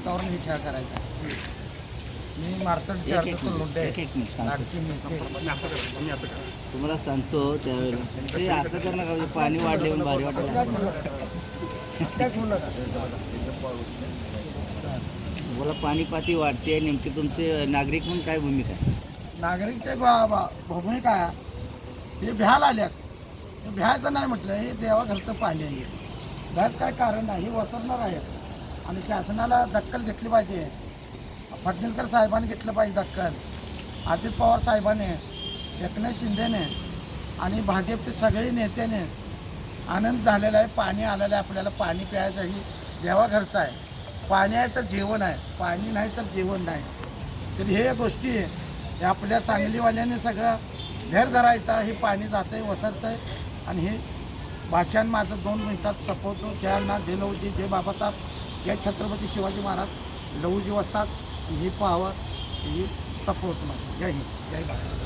रक्तावरून हे खेळ करायचा. मी मारतडची एक अर्थ एक मिनिट लुंडे एक एक मिनिट सांगतो. लाडकी नेते तुम्हाला सांगतो त्यावेळेला. ते असं कर नका म्हणजे पाणी वाढले म्हणून भारी वाटत काय करू नका? तुम्हाला पाणी पाती वाढते नेमकी तुमचे नागरिक म्हणून काय भूमिका आहे? नागरिक ते बा- बा- भूमिका हे भ्यायला आल्यात. हे भ्यायचं नाही म्हटलं हे देवा घरचं पाणी आहे. भ्यायचं काय कारण नाही हे वसरणार आहे आणि शासनाला दक्कल घेतली पाहिजे. फडणवीसकर साहेबांनी घेतलं पाहिजे दक्कल अजित पवार साहेबाने एकनाथ शिंदेने आणि भाजपचे सगळे नेत्याने आनंद झालेला आहे पाणी आलेलं आहे आपल्याला पाणी प्यायचं ही देवा घरचं आहे. पाणी आहे तर जेवण आहे पाणी नाही तर जेवण नाही. तर हे गोष्टी हे आपल्या सांगलीवाल्याने सगळं घेर धरायचा हे पाणी जातं आहे वसरतं आहे आणि हे भाषण माझं दोन मिनिटात सपवतो. ज्यांना जे जे जय बाबासाहेब. या छत्रपती शिवाजी महाराज लवजी असतात ही पाहावं ही सपोर्ट माझं जय हिंद. जय भारत.